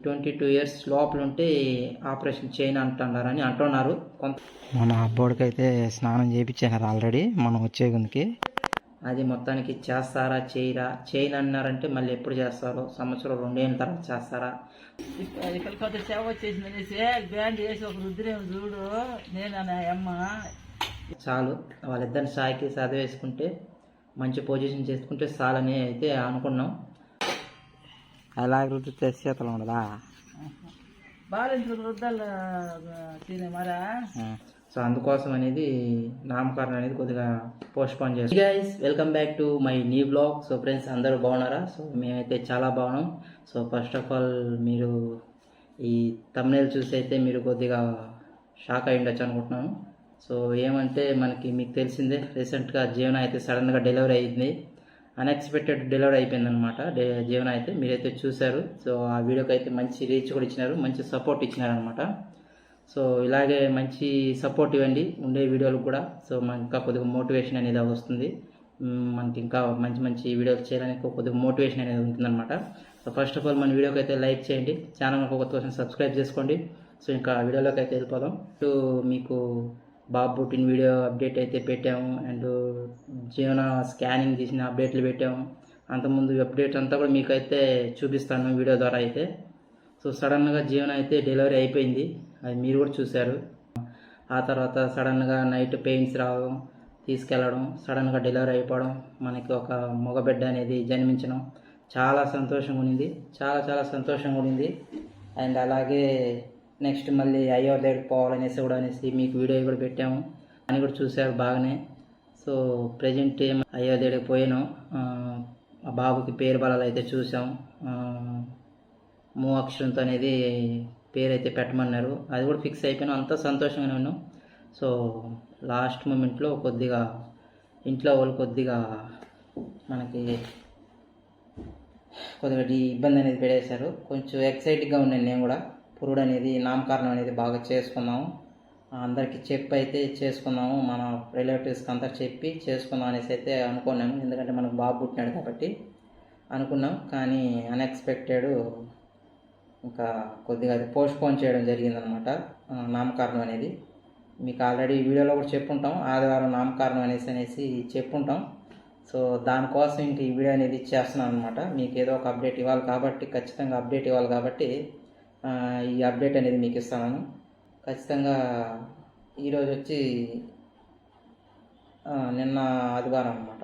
Twenty two years లోపల ఉంటే operation చేయను అంటున్నారని అంటున్నారు. కొంత మన అబ్బోడికి అయితే స్నానం చేయించారు ఆల్రెడీ మనం వచ్చే గుందికి. అది మొత్తానికి చేస్తారా చేయరా? చేయను అన్నారంటే మళ్ళీ ఎప్పుడు చేస్తారో? సంవత్సరం రెండేళ్ళ తర్వాత చేస్తారా? ఇక్కడ కొత్త సేవ వచ్చేసింది అనేసి బ్యాండ్ వేసి ఒక రుద్రేం చూడు నేను అన్న అమ్మ. చాలు. వాళ్ళిద్దరిని సాయికి చదివేసుకుంటే మంచి పొజిషన్ చేసుకుంటే చాలని అయితే అనుకున్నాం. అలా రుద్దితే శీతలు ఉండదా? బాలించిన రుద్దాల తినే మరా? సో అందుకోసం అనేది నామకరణం అనేది కొద్దిగా పోస్ట్ పోన్ చేస్తాం guys welcome back to my new vlog so friends అందరూ బాగున్నారా? సో మేమైతే చాలా బాగున్నాం. సో ఫస్ట్ ఆఫ్ ఆల్ మీరు ఈ తమిళ చూసి అయితే మీరు కొద్దిగా షాక్ అయి ఉండొచ్చు అనుకుంటున్నాను. సో ఏమంటే మనకి మీకు తెలిసిందే రీసెంట్గా జీవన అయితే సడన్గా డెలివరీ అయింది. అన్ఎక్స్పెక్టెడ్ డెలివరీ అయిపోయింది అనమాట జీవన అయితే మీరైతే చూశారు. సో ఆ వీడియోకి అయితే మంచి రీచ్ కూడా ఇచ్చినారు మంచి సపోర్ట్ ఇచ్చినారనమాట సో ఇలాగే మంచి సపోర్ట్ ఇవ్వండి ఉండే వీడియోలకు కూడా. సో మనకి ఇంకా కొద్దిగా మోటివేషన్ అనేది వస్తుంది. మనకి ఇంకా మంచి మంచి వీడియోలు చేయడానికి కొద్దిగా మోటివేషన్ అనేది ఉంటుందన్నమాట. సో ఫస్ట్ ఆఫ్ ఆల్ మన వీడియోకి అయితే లైక్ చేయండి. ఛానల్ కొత్త కోసం సబ్స్క్రైబ్ చేసుకోండి. సో ఇంకా వీడియోలోకి అయితే వెళ్ళిపోదాం. సో మీకు బాబు పుట్టిన వీడియో అప్డేట్ అయితే పెట్టాము. అండ్ జీవన స్కానింగ్ చేసిన అప్డేట్లు పెట్టాము. అంతకుముందు అప్డేట్ అంతా కూడా మీకు అయితే చూపిస్తాను వీడియో ద్వారా అయితే. సో సడన్గా జీవన అయితే డెలివరీ అయిపోయింది. అది మీరు కూడా చూశారు. ఆ తర్వాత సడన్గా నైట్ పెయిన్స్ రావడం తీసుకెళ్ళడం సడన్గా డెలివరీ అయిపోవడం మనకి ఒక మగబిడ్డ అనేది జన్మించడం చాలా సంతోషంగా ఉండింది. చాలా చాలా సంతోషంగా ఉండింది. అండ్ అలాగే నెక్స్ట్ మళ్ళీ అయ్యో దగ్గరికి పోవాలనేసి కూడా అనేసి మీకు వీడియో కూడా పెట్టాము. అని కూడా చూశారు బాగానే. సో ప్రజెంట్ ఏం అయ్యో దగ్గరికి పోయాను. ఆ, బాబుకి పేరు బలాలు అయితే చూసాం మూ అక్షరంతో అనేది పేరు అయితే పెట్టమన్నారు. అది కూడా ఫిక్స్ అయిపోయాను. అంతా సంతోషంగానే ఉన్నాం. సో లాస్ట్ మూమెంట్లో కొద్దిగా ఇంట్లో వాళ్ళు కొద్దిగా మనకి కొద్దిగా ఇబ్బంది అనేది పెడేశారు. కొంచెం ఎక్సైటింగ్గా ఉన్నాను నేను కూడా. పురుడు అనేది నామకరణం అనేది బాగా చేసుకున్నాము. అందరికీ చెప్పి అయితే చేసుకున్నాము. మన రిలేటివ్స్కి అంతా చెప్పి చేసుకుందాం అనేసి అయితే అనుకున్నాము. ఎందుకంటే మనకు బాబు పుట్టినాడు కాబట్టి అనుకున్నాం. కానీ అన్ఎక్స్పెక్టెడ్ ఇంకా కొద్దిగా అది పోస్ట్పోన్ చేయడం జరిగిందనమాట. నామకరణం అనేది. మీకు ఆల్రెడీ వీడియోలో కూడా చెప్పుంటాం. ఆదివారం నామకరణం అనేసి అనేసి చెప్పుంటాం. సో దానికోసం ఇంక ఈ వీడియో అనేది ఇచ్చేస్తున్నాను అనమాట మీకు ఏదో ఒక అప్డేట్ ఇవ్వాలి కాబట్టి ఖచ్చితంగా అప్డేట్ ఇవ్వాలి కాబట్టి ఈ అప్డేట్ అనేది మీకు ఇస్తాను ఖచ్చితంగా ఈరోజు వచ్చి నిన్న ఆదివారం అనమాట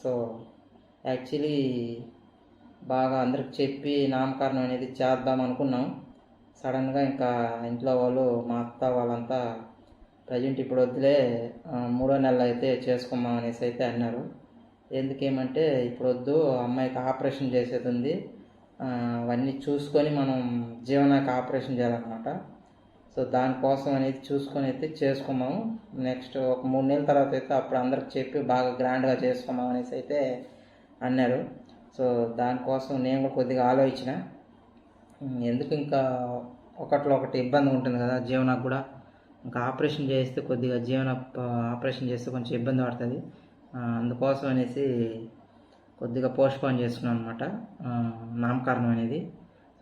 సో యాక్చువల్లీ బాగా అందరికి చెప్పి నామకరణం అనేది చేద్దాం అనుకున్నాం. సడన్గా ఇంకా ఇంట్లో వాళ్ళు మా అత్త వాళ్ళంతా ప్రజెంట్ ఇప్పుడు వద్దులే మూడో నెల అయితే చేసుకుందాం అనేసి అయితే అన్నారు. ఎందుకేమంటే ఇప్పుడు వద్దు అమ్మాయికి ఆపరేషన్ చేసేది ఉంది. అవన్నీ చూసుకొని మనం జీవనానికి ఆపరేషన్ చేయాలన్నమాట. సో దానికోసం అనేది చూసుకొని అయితే చేసుకున్నాము. నెక్స్ట్ ఒక మూడు నెలల తర్వాత అయితే అప్పుడు అందరికి చెప్పి బాగా గ్రాండ్గా చేసుకున్నాం అనేసి అయితే అన్నారు. సో దానికోసం నేను కూడా కొద్దిగా ఆలోచించిన. ఎందుకు ఇంకా ఒకటిలో ఒకటి ఇబ్బంది ఉంటుంది కదా జీవనకు కూడా. ఇంకా ఆపరేషన్ చేస్తే కొద్దిగా జీవన ఆపరేషన్ చేస్తే కొంచెం ఇబ్బంది పడుతుంది. అందుకోసం అనేసి కొద్దిగా పోస్ట్ పోన్ చేసుకున్నాను అనమాట నామకరణం అనేది.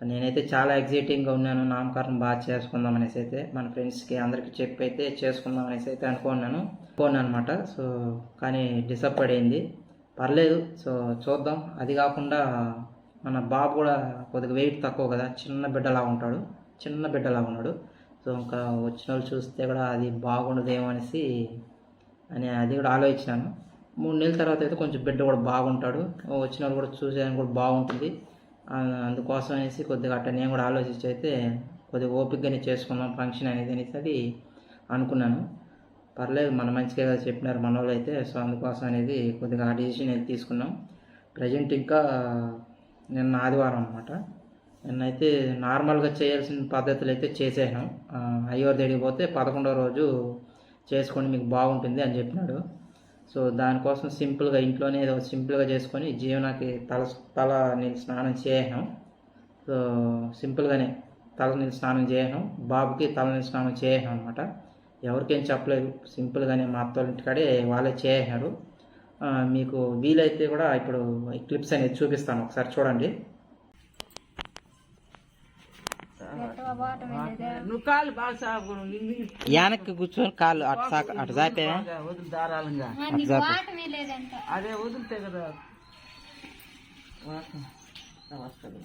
నేనైతే చాలా ఎగ్జైటింగ్గా ఉన్నాను. నామకరణం బాగా చేసుకుందాం అనేసి అయితే మన ఫ్రెండ్స్కి అందరికీ చెప్పి అయితే చేసుకుందాం అనేసి అయితే అనుకున్నాను అనుకోను అనమాట సో కానీ డిసప్పాయింట్ అయింది. పర్లేదు. సో చూద్దాం. అది కాకుండా మన బాబు కూడా కొద్దిగా వెయిట్ తక్కువ కదా. చిన్న బిడ్డలా ఉంటాడు. చిన్న బిడ్డలా ఉన్నాడు. సో ఇంకా వచ్చిన వాళ్ళు చూస్తే కూడా అది బాగుండదేమో అనేసి అని అది కూడా ఆలోచించాను. మూడు నెలల తర్వాత అయితే కొంచెం బిడ్డ కూడా బాగుంటాడు. వచ్చిన వాళ్ళు కూడా చూసేదానికి కూడా బాగుంటుంది. అందుకోసం అనేసి కొద్దిగా అట్ట నేను కూడా ఆలోచించి అయితే కొద్దిగా ఓపికగానే చేసుకుందాం ఫంక్షన్ అనేది అనేసి అది అనుకున్నాను. పర్లేదు మన మంచిగా చెప్పినారు మన వాళ్ళు అయితే. సో అందుకోసం అనేది కొద్దిగా ఆ డిసిషన్ అయితే తీసుకున్నాం. ప్రజెంట్ ఇంకా నిన్న ఆదివారం అనమాట నిన్నైతే నార్మల్గా చేయాల్సిన పద్ధతులు అయితే చేసాను ఆ, అయ్యో దగ్గరికి పోతే పదకొండవ రోజు చేసుకోండి మీకు బాగుంటుంది అని చెప్పినాడు. సో దానికోసం సింపుల్గా ఇంట్లోనే ఏదో సింపుల్గా చేసుకొని జీవనాకి తల తల నీళ్ళు స్నానం చేయను. సో సింపుల్గానే తల నీళ్ళు స్నానం చేయను. బాబుకి తల నీళ్ళు స్నానం చేయను అనమాట ఎవరికేం చెప్పలేదు. సింపుల్గానే మా అత్తోళ్ళ ఇంటికాడే వాళ్ళే చేసినారు మీకు వీలైతే కూడా ఇప్పుడు ఈ క్లిప్స్ అనేది చూపిస్తాను. ఒకసారి చూడండి. నువ్వు బాగా సాగు వెనక్కి కూర్చొని కాళ్ళు అటు సాక అటు సాపే వదులు అటు సాపే అదే వదిలితే కదా. వాసన వస్తుంది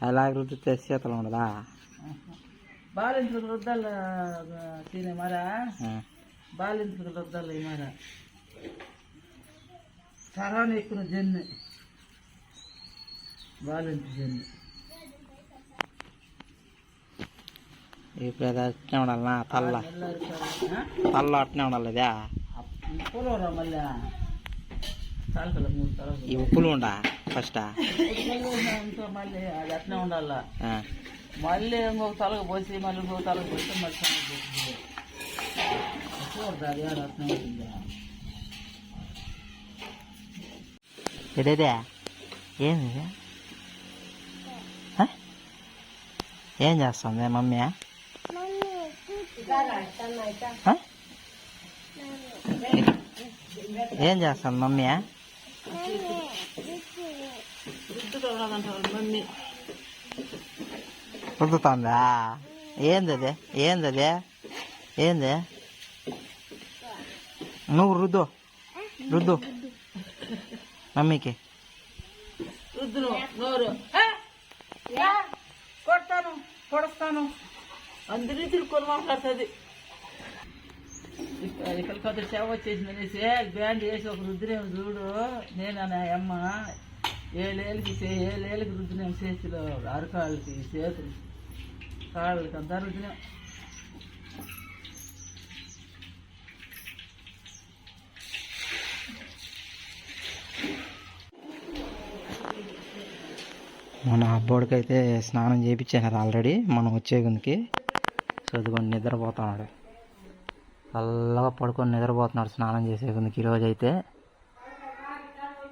అలా రుద్దితే శీతలం ఉండదా? బాలింతలు రుద్దాల తినే మరా? ఆ. బాలింతలు రుద్దాల ఈ మర? సరాన ఎక్కువ జన్ను బాలింత జన్ను ఇప్పుడు అది అట్నే ఉండాలనా తల్ల. తల్ల అట్నే ఉండాలి అదే ఈ ఉప్పులు ఉండా ఫస్ట్ అట్నే ఉండాల మళ్ళీ ఇంకొక తలకు పోసి మళ్ళీ ఇంకొక తలకు పోస్తే మళ్ళీ ఇదేదే? ఏంది? ఏం చేస్తుంది మమ్మీ? ఏం చేస్తుంది మమ్మీ? రుద్దుతుందా ఏంది అది ఏంది అది ఏంది? నువ్వు రుద్దు. రుద్దు. మమ్మీకి. రుద్దును నోరు! కొడతాను పొడుస్తాను. అందరినీ తిరుక్కొని మాట్లాడుతుంది. ఇక్కడ కొత్త సేవ వచ్చేసింది అనేసి బ్యాండ్ వేసి ఒక రుద్రేమి చూడు. నేను నా అమ్మ ఏళ్ళేళ్ళకి చే ఏళ్ళేళ్ళకి రుద్దునేమో చేతిలో అరకాళ్ళకి చేతులు కాళ్ళకి అంతా రుద్దునేం మన అబ్బోడికైతే స్నానం చేయించారు ఆల్రెడీ మనం వచ్చే గుందికి. ఇదిగోండి నిద్రపోతున్నాడు. చల్లగా పడుకొని నిద్రపోతున్నాడు స్నానం చేసే గుందికి ఈరోజు అయితే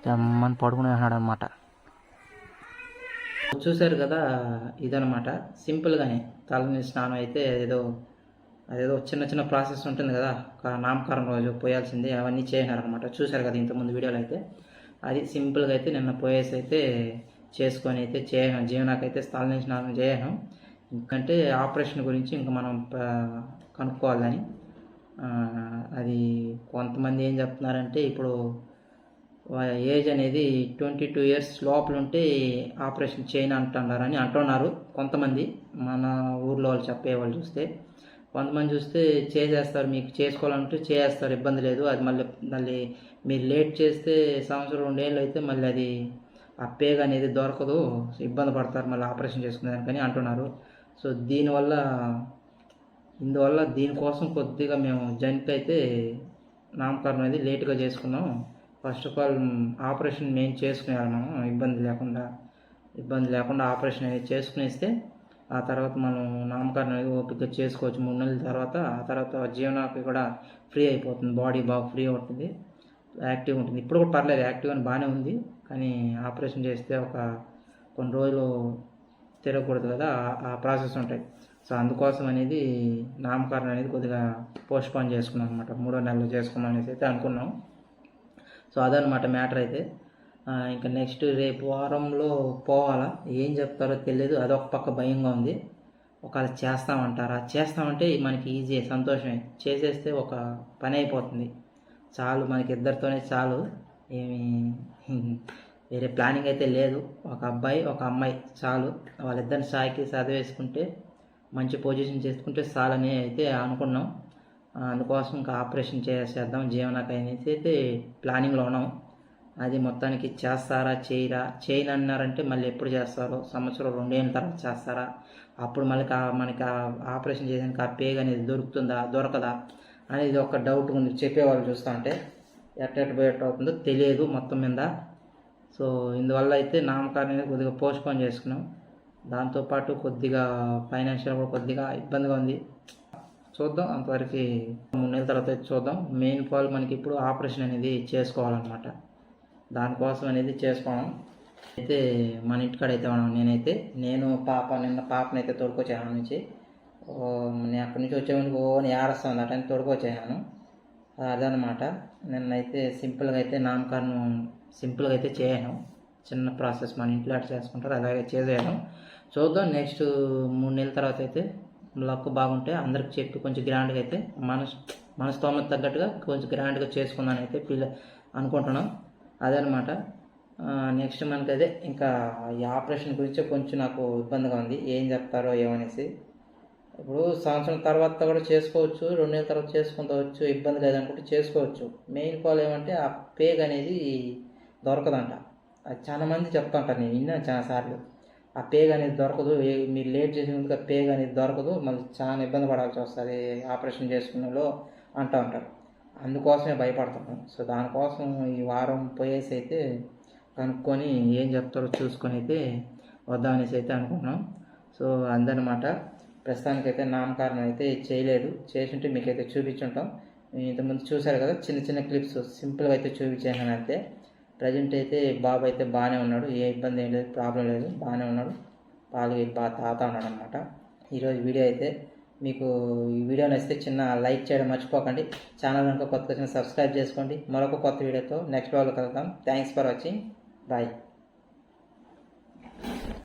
జమ్మని పడుకుని ఉన్నాడు అనమాట చూశారు కదా ఇదనమాట సింపుల్గానే తలని స్నానం అయితే ఏదో అదేదో చిన్న చిన్న ప్రాసెస్ ఉంటుంది కదా. నామకరణ రోజు పోయాల్సింది. అవన్నీ చేయనారనమాట చూశారు కదా ఇంతకుముందు వీడియోలో అయితే. అది సింపుల్గా అయితే నిన్న పోయేసి అయితే చేసుకొని అయితే చేయను. జీవనాకైతే స్థలం స్నానం చేయను. ఎందుకంటే ఆపరేషన్ గురించి ఇంకా మనం కనుక్కోవాలని. అది కొంతమంది ఏం చెప్తున్నారంటే ఇప్పుడు ఏజ్ అనేది ట్వంటీ టూ ఇయర్స్ లోపల ఉంటే ఆపరేషన్ చేయను అంటున్నారని అంటున్నారు కొంతమంది. మన ఊర్లో వాళ్ళు చెప్పేవాళ్ళు చూస్తే కొంతమంది చూస్తే చేసేస్తారు మీకు చేసుకోవాలంటే చేసేస్తారు ఇబ్బంది లేదు. అది మళ్ళీ మళ్ళీ మీరు లేట్ చేస్తే సంవత్సరం రెండేళ్ళు అయితే మళ్ళీ అది ఆ పేగ అనేది దొరకదు. ఇబ్బంది పడతారు మళ్ళీ ఆపరేషన్ చేసుకునేదానికని అంటున్నారు. సో దీనివల్ల ఇందువల్ల దీనికోసం కొద్దిగా మేము జంక్ అయితే నామకరణం అనేది లేట్గా చేసుకున్నాం. ఫస్ట్ ఆఫ్ ఆల్ ఆపరేషన్ మేము చేసుకునేవాళ్ళం మనం ఇబ్బంది లేకుండా. ఇబ్బంది లేకుండా ఆపరేషన్ అనేది చేసుకునేస్తే ఆ తర్వాత మనం నామకరణం అనేది ఓపిక చేసుకోవచ్చు. మూడు నెలల తర్వాత ఆ తర్వాత జీవనాకి కూడా ఫ్రీ అయిపోతుంది. బాడీ బాగా ఫ్రీ అవుతుంది. యాక్టివ్ ఉంటుంది. ఇప్పుడు కూడా పర్లేదు యాక్టివ్ అని బాగానే ఉంది. కానీ ఆపరేషన్ చేస్తే ఒక కొన్ని రోజులు తిరగకూడదు కదా ఆ- ప్రాసెస్ ఉంటాయి. సో అందుకోసం అనేది నామకరణం అనేది కొద్దిగా పోస్ట్పోన్ చేసుకున్నాం అనమాట మూడో నెలలో చేసుకున్నాం అనేసి అయితే అనుకున్నాం. సో అదనమాట మ్యాటర్ అయితే. ఇంకా నెక్స్ట్ రేపు వారంలో పోవాలా? ఏం చెప్తారో తెలియదు అదొక పక్క భయంగా ఉంది. ఒకవేళ చేస్తామంటారా? చేస్తామంటే మనకి ఈజీ సంతోషమే. చేసేస్తే ఒక పని అయిపోతుంది. చాలు మనకి ఇద్దరితోనే చాలు. ఏమి వేరే ప్లానింగ్ అయితే లేదు. ఒక అబ్బాయి ఒక అమ్మాయి చాలు. వాళ్ళిద్దరిని సాయికి చదివేసుకుంటే మంచి పొజిషన్ చేసుకుంటే చాలని అయితే అనుకున్నాం. అందుకోసం ఇంకా ఆపరేషన్ చేసేద్దాం జీవనాకి అనేసి అయితే ప్లానింగ్లో ఉన్నాం. అది మొత్తానికి చేస్తారా చేయరా? చేయను అన్నారంటే మళ్ళీ ఎప్పుడు చేస్తారో? సంవత్సరం రెండేళ్ళ తర్వాత చేస్తారా? అప్పుడు మళ్ళీ కా- మనకి ఆ ఆపరేషన్ చేయడానికి ఆ పేగ అనేది దొరుకుతుందా దొరకదా అనేది ఒక డౌట్ ఉంది. చెప్పేవాళ్ళు చూస్తూ ఉంటే ఎట్ట ఎట్ట పోయేట అవుతుందో తెలియదు మొత్తం మీద. సో ఇందువల్ల అయితే నామకరణం అనేది కొద్దిగా పోస్ట్పోన్ చేసుకున్నాం. దాంతోపాటు కొద్దిగా ఫైనాన్షియల్ కూడా కొద్దిగా ఇబ్బందిగా ఉంది. చూద్దాం అంతవరకు మూడు నెలల తర్వాత అయితే చూద్దాం. మెయిన్ ఫాల్ మనకి ఇప్పుడు ఆపరేషన్ అనేది చేసుకోవాలన్నమాట. దానికోసం అనేది చేసుకోవడం అయితే మన ఇంటికాడ అయితే ఉన్నాం నేనైతే నేను పాప నిన్న పాపని అయితే తోడుకొచ్చాను నుంచి. నేను అక్కడి నుంచి వచ్చేవాడికి ఓ నేను ఏడుస్తాను అటని తోడుకొచ్చాను అదనమాట నిన్నైతే సింపుల్గా అయితే నామకరణం సింపుల్గా అయితే చేయను. చిన్న ప్రాసెస్ మన ఇంట్లో అట్లా చేసుకుంటారు అలాగే చేసేయడం చూద్దాం నెక్స్ట్ మూడు నెలల తర్వాత అయితే లక్ బాగుంటే అందరికి చెప్పి కొంచెం గ్రాండ్గా అయితే మన మన స్తోమత తగ్గట్టుగా కొంచెం గ్రాండ్గా చేసుకుందాని అయితే పిల్ల అనుకుంటున్నాం. అదనమాట నెక్స్ట్ మనకి అదే ఇంకా ఈ ఆపరేషన్ గురించి కొంచెం నాకు ఇబ్బందిగా ఉంది. ఏం చెప్తారో ఏమనేసి ఇప్పుడు సంవత్సరం తర్వాత కూడా చేసుకోవచ్చు రెండు నెలల తర్వాత చేసుకోవచ్చు ఇబ్బంది లేదనుకుంటే చేసుకోవచ్చు. మెయిన్ కాల్ ఏమంటే ఆ పేగ్ అనేది దొరకదంట. అది చాలా మంది చెప్తుంటారు నేను విన్నాను చాలా సార్లు. ఆ పేగ్ అనేది దొరకదు మీరు లేట్ చేసినందుకు ఆ పేగ్ అనేది దొరకదు మళ్ళీ చాలా ఇబ్బంది పడాల్సి వస్తుంది ఆపరేషన్ చేసుకునేలో అంటూ ఉంటారు. అందుకోసమే భయపడుతున్నాం. సో దానికోసం ఈ వారం పోయేసి అయితే కనుక్కొని ఏం చెప్తారో చూసుకొని అయితే వద్దామనేసి అయితే అనుకున్నాం సో అందనమాట ప్రస్తుతానికైతే నామకరణం అయితే చేయలేదు. చేసింటే మీకైతే చూపించుంటాం. ఇంతకుముందు చూశారు కదా చిన్న చిన్న క్లిప్స్ సింపుల్గా అయితే చూపించాను అంతే ప్రజెంట్ అయితే బాబు అయితే బాగానే ఉన్నాడు. ఏ ఇబ్బంది ఏం లేదు ప్రాబ్లం లేదు బాగానే ఉన్నాడు. పాలు బాగా తాత ఉన్నాడు అనమాట ఈరోజు వీడియో అయితే మీకు ఈ వీడియో నచ్చితే చిన్న లైక్ చేయడం మర్చిపోకండి. ఛానల్ కనుక కొత్త వచ్చిన సబ్స్క్రైబ్ చేసుకోండి. మరొక కొత్త వీడియోతో నెక్స్ట్ వాళ్ళు కలుద్దాం. Thanks for watching. బాయ్.